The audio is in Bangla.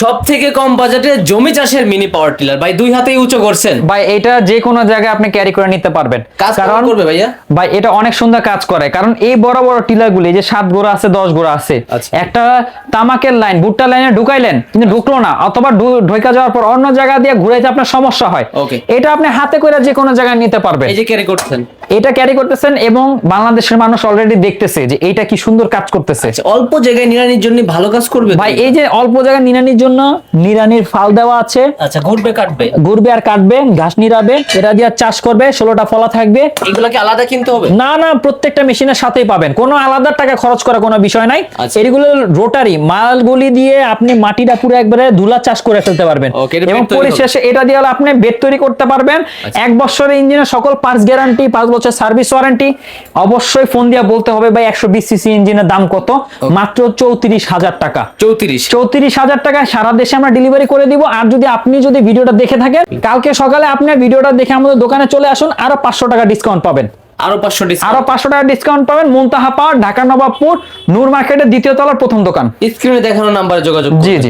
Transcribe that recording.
সব থেকে কম বাজেটে জমি চাষের মিনি পাওয়ার টিলার ভাই দুই হাতেই উঁচু করছেন। ভাই এটা যে কোনো জায়গায় আপনি ক্যারি করে নিতে পারবেন। কাজ কেমন করবে ভাইয়া? ভাই এটা অনেক সুন্দর কাজ করে। কারণ এই বড় বড় টিলার গুলি যে সাত গোড়া আছে দশ গোড়া আছে আচ্ছা। একটা তামাকের লাইন ভুট্টা লাইনে ঢুকাইলেন কিন্তু ঢুকলো না। অথবা ঢুকা যাওয়ার পর অন্য জায়গা দিয়ে ঘুরাইতে আপনার সমস্যা হয়. এটা আপনি হাতে করে যে কোনো জায়গায় নিতে পারবেন। এই যে ক্যারি করছেন। এটা ক্যারি করতেছেন এবং বাংলাদেশের মানুষ অলরেডি দেখতেছে যে এইটা কি সুন্দর কাজ করতেছে। আচ্ছা, অল্প জায়গায় নিড়ানির জন্য ভালো কাজ করবে ভাই এই যে অল্প জায়গা নিরানির জন্য নিরানির ফাল দেওয়া আছে। আচ্ছা ঘুরবে কাটবে? ঘুরবে আর কাটবে ঘাস নিরাবে এটা দিয়ে চাষ করবে ষোলোটা ফলা থাকবে। এগুলো কি আলাদা কিনতে হবে? না না প্রত্যেকটা মেশিনের সাথেই পাবেন। কোনো আলাদা টাকা খরচ করা কোনো বিষয় নাই। আচ্ছা। এগুলো রোটারি মালগুলি দিয়ে আপনি মাটিটা পুরো একবারে ধুলা চাষ করে ফেলতে পারবেন। এটা এবং পরিশেষে এটা দিয়ে আপনি বেড তৈরি করতে পারবেন। আচ্ছা। এক বছরের ইঞ্জিনের সকল পার্টস গ্যারান্টি পাঁচ বছর সার্ভিস ওয়ারেন্টি। অবশ্যই ফোন দিয়ে বলতে হবে ভাই একশো বিশ সিসি ইঞ্জিনের দাম কত? মাত্র চৌত্রিশ হাজার টাকা। চৌত্রিশ। চৌত্রিশ হাজার টাকায় সারা দেশে আমরা ডেলিভারি করে দিব। আর যদি আপনি যদি ভিডিওটা দেখে থাকেন কালকে সকালে আপনি ভিডিওটা দেখে আমাদের দোকানে চলে আসুন আরও পাঁচশো টাকা ডিসকাউন্ট পাবেন। আরও পাঁচশো আরও পাঁচশো টাকা ডিসকাউন্ট পাবেন। মুনতাহা পাওয়ার ঢাকা নবাবপুর নূর মার্কেটের দ্বিতীয় তলার প্রথম দোকান। স্ক্রিনে দেখানো নাম্বারে যোগাযোগ করুন। জি জি।